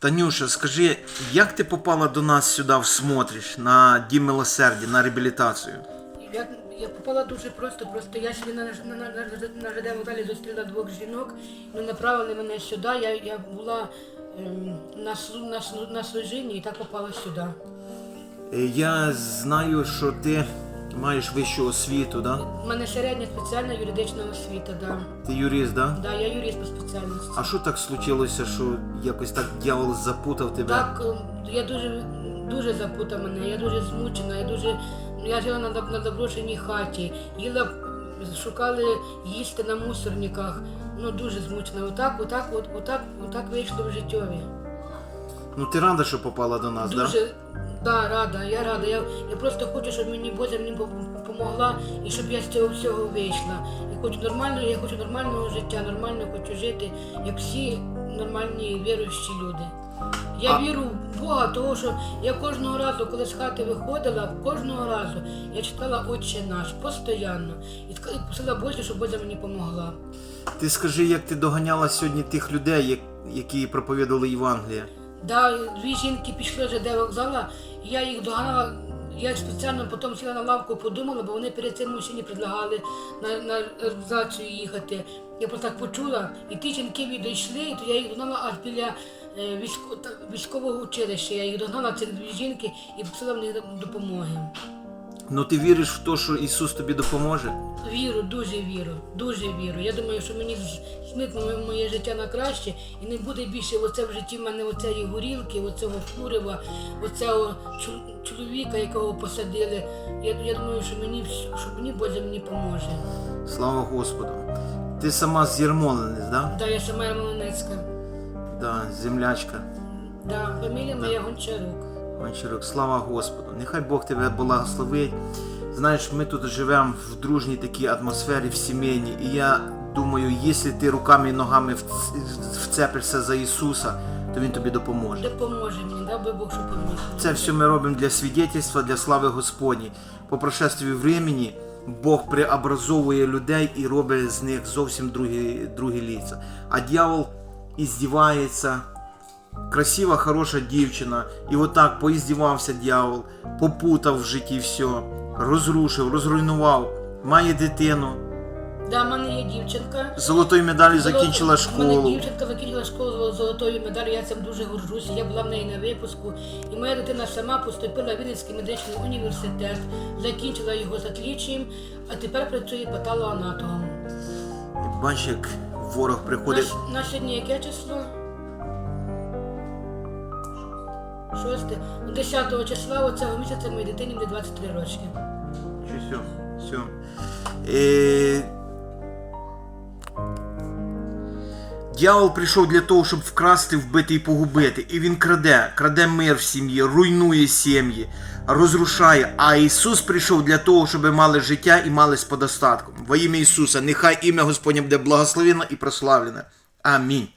Танюша, скажи, як ти попала до нас сюди в Смотриш на Дім милосердя, на реабілітацію? Я, я попала дуже просто, просто я собі на, на, на, на, на ЖД вокзалі зустріла двох жінок, ну направили мене сюди, я, я була ем, на, на, на служінні і так попала сюди. Е, Я знаю, що ти маєш вищу освіту, да? У мене середня спеціальна юридична освіта, да. Ти юрист, да? Да, я юрист по спеціальності. А що так случилося, що якось так дьявол запутав тебе? Так, ем, я дуже, дуже запутана мене, я дуже змучена, я дуже. Я жила на, на заброшеній хаті, їла, шукали їсти на мусорниках. Ну дуже змучена. Отак, отак, от, отак, отак вийшло в життєві. Ну ти рада, що попала до нас, да? Дуже да, рада, я рада. Я, я просто хочу, щоб мені Бозя мені допомогла і щоб я з цього всього вийшла. Я хочу нормального, я хочу нормального життя, нормально хочу жити, як всі нормальні віруючі люди. Я А- вірю в Бога, того що я кожного разу, коли з хати виходила, кожного разу я читала Отче наш постійно і просила Божа, щоб Бозя мені допомогла. Ти скажи, як ти доганяла сьогодні тих людей, які проповідали Євангеліє? Да, дві жінки пішли вже до вокзала, я їх доганала. Я спеціально потім сіла на лавку, подумала, бо вони перед цим мужчині предлагали на, на реалізацію їхати. Я просто так почула, і ті жінки відійшли, то я їх догнала аж біля е, військового училища. Я їх догнала цих дві жінки і посила в них допомоги. Ну ти віриш в те, що Ісус тобі допоможе? Віру, дуже віру, дуже віру. Я думаю, що мені з- змінить моє, життя на краще і не буде більше оце в житті в мене оцеї горілки, оцього курева, оцього чоловіка, якого посадили. Я, я думаю, що мені що мені Боже мені поможе. Слава Господу. Ти сама з Єрмолинець, да? Да, я сама Ярмолинецька. Да, землячка. Да, фамілія моя Гончарук. Гончарук, слава Господу. Нехай Бог тебе благословить. Знаєш, ми тут живемо в дружній такій атмосфері, в сімейній. І я думаю, якщо ти руками і ногами вцепишся за Ісуса, то Він тобі допоможе. Допоможе мені, дай би Бог, що поміг. Це все ми робимо для свідетельства, для слави Господній. По прошествию времени Бог преобразовує людей і робить з них зовсім другі, другі ліця. А дьявол іздівається. Красива, хороша дівчина. І отак поіздівався дьявол, попутав в житті все, розрушив, розруйнував, має дитину. Да, в мене є дівчинка. Золотою медаллю закінчила У мене школу. дівчинка закінчила школу з золотою медаллю, я цим дуже горжуся. Я була в неї на випуску. І моя дитина сама поступила в Вінницький медичний університет, закінчила його з отліччям, а тепер працює патологоанатомом. Бачиш, як ворог приходить. Наш, на сьогодні яке число? Шосте. 10 числа оцього місяця моїй дитині буде 23 рочки. Все? Все. Е... Дьявол прийшов для того, щоб вкрасти, вбити і погубити. І він краде, краде мир в сім'ї, руйнує сім'ї, розрушає. А Ісус прийшов для того, щоб мали життя і мали з подостатком. Во ім'я Ісуса, нехай ім'я Господнє буде благословено і прославлене. Амінь.